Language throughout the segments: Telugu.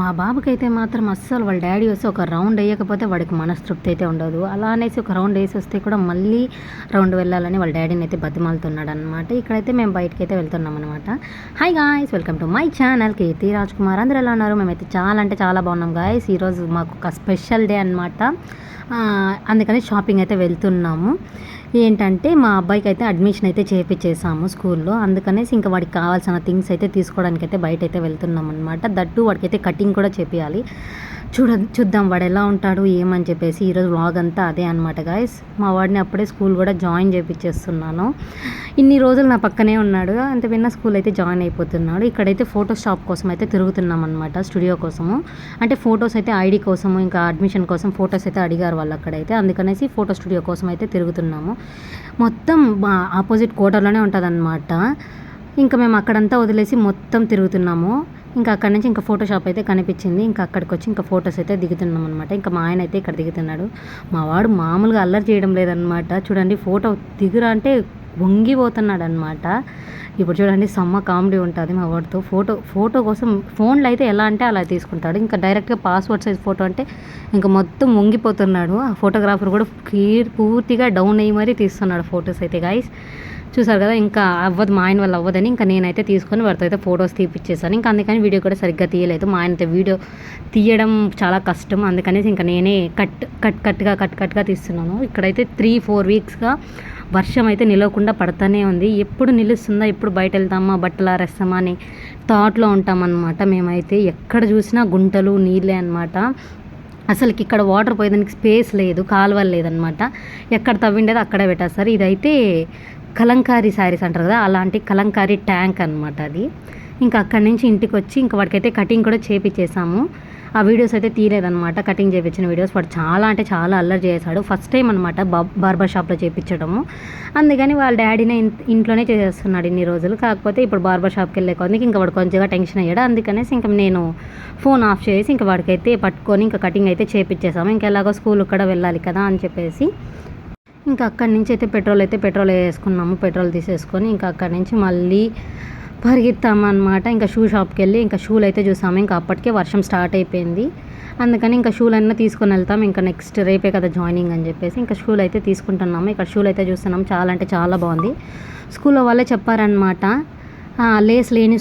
మా బాబుకైతే మాత్రం అస్సలు వాళ్ళ డాడీ వస్తే ఒక రౌండ్ వేయకపోతే వాడికి మనస్తృప్తి అయితే ఉండదు. అలా అనేసి ఒక రౌండ్ వేసి వస్తే కూడా మళ్ళీ రౌండ్ వెళ్ళాలని వాళ్ళ డాడీని అయితే బతిమాలుతున్నాడు అనమాట ఇక్కడైతే మేము బయటకి అయితే వెళ్తున్నాం అనమాట hi guys welcome to my channel Keerthi Raj Kumar అందరూ ఎలా ఉన్నారు? మేమైతే చాలా అంటే చాలా బాగున్నాం గాయస్ ఈరోజు మాకు ఒక స్పెషల్ డే అనమాట అందుకని షాపింగ్ అయితే వెళ్తున్నాము. ఏంటంటే మా అబ్బాయికి అయితే అడ్మిషన్ అయితే చేయించేసాము స్కూల్లో. అందుకనేసి ఇంకా వాడికి కావాల్సిన థింగ్స్ అయితే తీసుకోవడానికి అయితే బయట అయితే వెళ్తున్నాం అనమాట దట్టు వాడికైతే కటింగ్ కూడా చేపియాలి. చూడ చూద్దాం వాడు ఎలా ఉంటాడు ఏమని చెప్పేసి ఈరోజు వ్లాగ్ అంతా అదే అనమాట గాయస్ మా వాడిని అప్పుడే స్కూల్ కూడా జాయిన్ చేయించేస్తున్నాను ఇన్ని రోజులు నా పక్కనే ఉన్నాడు. అంత విన్న స్కూల్ అయితే జాయిన్ అయిపోతున్నాడు. ఇక్కడైతే ఫోటో షాప్ కోసం అయితే తిరుగుతున్నాం అనమాట స్టూడియో కోసము. అంటే ఫొటోస్ అయితే ఐడి కోసము ఇంకా అడ్మిషన్ కోసం ఫొటోస్ అయితే అడిగారు వాళ్ళు అక్కడైతే. అందుకనేసి ఫోటో స్టూడియో కోసం అయితే తిరుగుతున్నాము. మొత్తం ఆపోజిట్ కోటలోనే ఉంటుంది అనమాట ఇంకా మేము అక్కడంతా వదిలేసి మొత్తం తిరుగుతున్నాము. ఇంకా అక్కడ నుంచి ఇంకా ఫోటో షాప్ అయితే కనిపించింది. ఇంకా అక్కడికి వచ్చి ఇంకా ఫొటోస్ అయితే దిగుతున్నాం అనమాట ఇంకా మా ఆయన అయితే ఇక్కడ దిగుతున్నాడు. మా వాడు మామూలుగా అల్లరి చేయడం లేదనమాట చూడండి ఫోటో దిగురా అంటే వంగిపోతున్నాడు అనమాట ఇప్పుడు చూడండి సమ్మ కామెడీ ఉంటుంది మా వాడితో. ఫోటో ఫోటో కోసం ఫోన్లో అయితే ఎలా అంటే అలా తీసుకుంటాడు. ఇంకా డైరెక్ట్గా పాస్వర్డ్ సైజ్ ఫోటో అంటే ఇంకా మొత్తం వంగిపోతున్నాడు. ఆ ఫోటోగ్రాఫర్ కూడా పూర్తిగా డౌన్ అయ్యి మరీ తీస్తున్నాడు ఫొటోస్ అయితే గాయస్ చూసారు కదా ఇంకా అవ్వదు మా ఆయన వల్ల అవ్వదని ఇంకా నేనైతే తీసుకొని వారితో అయితే ఫొటోస్ తీపిచ్చేసాను. ఇంకా అందుకని వీడియో కూడా సరిగ్గా తీయలేదు. మా ఆయనతో వీడియో తీయడం చాలా కష్టం. అందుకనేసి ఇంకా నేనే కట్ కట్ కట్గా కట్ కట్గా తీస్తున్నాను. ఇక్కడైతే త్రీ ఫోర్ వీక్స్గా వర్షం అయితే నిలవకుండా పడుతూనే ఉంది. ఎప్పుడు నిలుస్తుందా ఎప్పుడు బయట వెళ్తామా బట్టల రెస్తామా అని థాట్లో ఉంటామన్నమాట. మేమైతే ఎక్కడ చూసినా గుంటలు నీళ్ళే అనమాట అసలుకి ఇక్కడ వాటర్ పోయేదానికి స్పేస్ లేదు కాలువలు లేదనమాట ఎక్కడ తవ్విండేది అక్కడే పెట్టేస్తారు. ఇదైతే కలంకారీ శారీస్ అంటారు కదా అలాంటి కలంకారీ ట్యాంక్ అనమాట అది. ఇంకా అక్కడి నుంచి ఇంటికి వచ్చి ఇంకా వాడికైతే కటింగ్ కూడా చేపించేసాము ఆ వీడియోస్ అయితే తీయలేదనమాట కటింగ్ చేయించిన వీడియోస్. వాడు చాలా అంటే చాలా అల్లరి చేశాడు. ఫస్ట్ టైం అనమాట బార్బర్ షాప్లో చేయించడము అందుకని వాళ్ళ డాడీనే ఇంట్లోనే చేసేస్తున్నాడు ఇన్ని రోజులు. కాకపోతే ఇప్పుడు బార్బర్ షాప్కి వెళ్ళే కొద్దికి ఇంకా వాడు కొంచెంగా టెన్షన్ అయ్యాడు. అందుకనేసి ఇంకా నేను ఫోన్ ఆఫ్ చేసి ఇంకా వాడికైతే పట్టుకొని ఇంకా కటింగ్ అయితే చేపించేసాము ఇంకా ఎలాగో స్కూల్ కూడా వెళ్ళాలి కదా అని చెప్పేసి ఇంకా అక్కడి నుంచి అయితే పెట్రోల్ అయితే పెట్రోల్ వేసుకున్నాము పెట్రోల్ తీసేసుకొని ఇంకా అక్కడి నుంచి మళ్ళీ పరిగెత్తామన్నమాట. ఇంకా షూ షాప్కి వెళ్ళి ఇంకా షూలు అయితే చూసాము. ఇంకా అప్పటికే వర్షం స్టార్ట్ అయిపోయింది. అందుకని ఇంకా షూలు అన్నీ తీసుకొని వెళ్తాం. ఇంకా నెక్స్ట్ రేపే కదా జాయినింగ్ అని చెప్పేసి ఇంకా షూలు అయితే తీసుకుంటున్నాము. ఇక్కడ షూలు అయితే చూస్తున్నాం చాలా అంటే చాలా బాగుంది. స్కూల్లో వాళ్ళే చెప్పారనమాట లేస్ లేని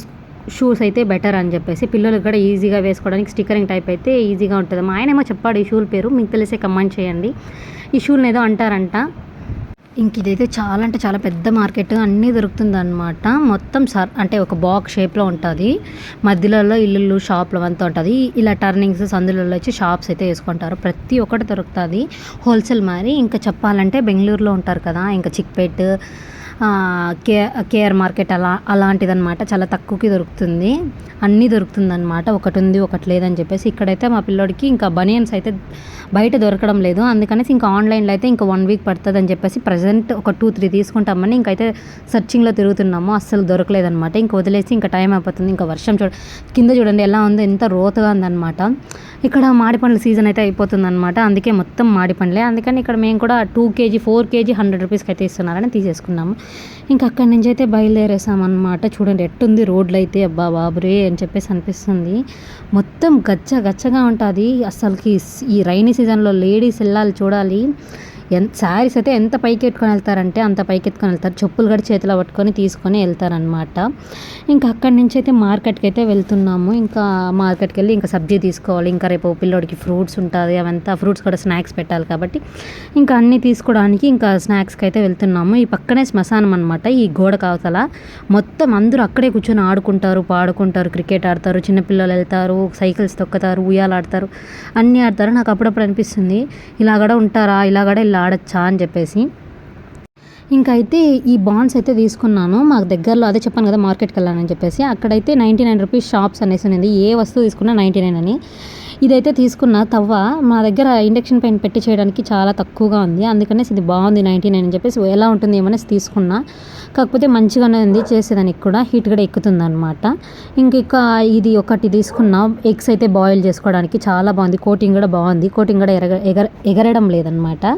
షూస్ అయితే బెటర్ అని చెప్పేసి పిల్లలకు కూడా ఈజీగా వేసుకోవడానికి స్టిక్కరింగ్ టైప్ అయితే ఈజీగా ఉంటుంది. మా ఆయన ఏమో చెప్పాడు ఈ షూల పేరు మీకు తెలిసే కమెంట్ చేయండి. ఈ షూలను ఏదో అంటారంట. ఇంక ఇదైతే చాలా అంటే చాలా పెద్ద మార్కెట్ అన్నీ దొరుకుతుంది అనమాట మొత్తం సర్ అంటే ఒక బాక్స్ షేప్లో ఉంటుంది. మధ్యలో ఇల్లు షాప్లు అంతా ఉంటుంది. ఇలా టర్నింగ్స్ సందులలో వచ్చి షాప్స్ అయితే వేసుకుంటారు. ప్రతి ఒక్కటి దొరుకుతుంది. హోల్సేల్ మరి ఇంకా చెప్పాలంటే బెంగళూరులో ఉంటారు కదా ఇంకా చిక్పేట్ కే కేఆర్ మార్కెట్ అలా అలాంటిదన్నమాట చాలా తక్కువకి దొరుకుతుంది. అన్నీ దొరుకుతుందనమాట ఒకటి ఉంది ఒకటి లేదని చెప్పేసి ఇక్కడైతే మా పిల్లోడికి ఇంకా బనియన్స్ అయితే బయట దొరకడం లేదు. అందుకనేసి ఇంకా ఆన్లైన్లో అయితే ఇంకా వన్ వీక్ పడుతుంది అని చెప్పేసి ప్రజెంట్ ఒక టూ త్రీ తీసుకుంటామని ఇంకైతే సర్చింగ్లో తిరుగుతున్నాము. అస్సలు దొరకలేదనమాట ఇంకా వదిలేసి ఇంకా టైం అయిపోతుంది. ఇంకా వర్షం చూడ కింద చూడండి ఎలా ఉందో. ఎంత రోతగా ఉందన్నమాట. ఇక్కడ మాడి పండ్ల సీజన్ అయితే అయిపోతుంది అనమాట అందుకే మొత్తం మాడి పండ్లే. అందుకని ఇక్కడ మేము కూడా two KG four KG hundred రూపీస్కి అయితే ఇస్తున్నారని తీసేసుకున్నాము. ఇంకా అక్కడి నుంచి అయితే బయలుదేరేసామన్నమాట. చూడండి ఎట్టుంది రోడ్లు అయితే అబ్బా బాబురే అని చెప్పేసి అనిపిస్తుంది. మొత్తం గచ్చ గచ్చగా ఉంటుంది. అసలుకి ఈ రైనీ సీజన్లో లేడీస్ వెళ్ళాలి చూడాలి. ఎంత శారీస్ అయితే ఎంత పైకి ఎత్తుకొని వెళ్తారంటే అంత పైకి ఎత్తుకొని వెళ్తారు. చెప్పులు కూడా చేతిలో పట్టుకొని తీసుకొని వెళ్తారనమాట ఇంకా అక్కడి నుంచి అయితే మార్కెట్కి అయితే వెళ్తున్నాము. ఇంకా మార్కెట్కి వెళ్ళి ఇంకా సబ్జీ తీసుకోవాలి. ఇంకా రేపు పిల్లోడికి ఫ్రూట్స్ ఉంటుంది. అవంతా ఫ్రూట్స్ కూడా స్నాక్స్ పెట్టాలి కాబట్టి ఇంకా అన్నీ తీసుకోవడానికి ఇంకా స్నాక్స్కి అయితే వెళ్తున్నాము. ఈ పక్కనే శ్మశానం అనమాట ఈ గోడ కావతల మొత్తం అందరూ అక్కడే కూర్చొని ఆడుకుంటారు పాడుకుంటారు క్రికెట్ ఆడతారు చిన్నపిల్లలు వెళ్తారు సైకిల్స్ తొక్కుతారు ఉయ్యాలు ఆడతారు అన్నీ ఆడతారు. నాకు అప్పుడప్పుడు అనిపిస్తుంది ఇలా కూడా ఉంటారా? ఇలా కూడా ఇలా ఆడచ్చా అని చెప్పేసి. ఇంకైతే అయితే ఈ బాండ్స్ అయితే తీసుకున్నాను. మాకు దగ్గరలో అదే చెప్పాను కదా మార్కెట్కి వెళ్ళానని చెప్పేసి. అక్కడైతే నైంటీ నైన్ రూపీస్ షాప్స్ అనేసి ఉంది ఏ వస్తువు తీసుకున్నా నైంటీ నైన్ అని. ఇదైతే తీసుకున్న తవ్వ మా దగ్గర ఇండక్షన్ పైన పెట్టి చేయడానికి చాలా తక్కువగా ఉంది. అందుకనేసి ఇది బాగుంది నైంటీ నైన్ అని చెప్పేసి ఎలా ఉంటుంది ఏమనేసి తీసుకున్నా. కాకపోతే మంచిగానే ఉంది చేసేదానికి కూడా. హీట్ కూడా ఎక్కుతుంది అనమాట ఇంకా ఇది ఒకటి తీసుకున్న. ఎగ్స్ అయితే బాయిల్ చేసుకోవడానికి చాలా బాగుంది. కోటింగ్ కూడా బాగుంది. కోటింగ్ కూడా ఎరగ ఎగర ఎగరడం లేదనమాట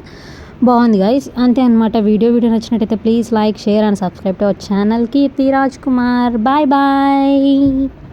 బాగుంది గాయస్ అంతే అనమాట వీడియో వీడియో నచ్చినట్టయితే please like share and subscribe to our channel Keerthi Raj Kumar. Bye bye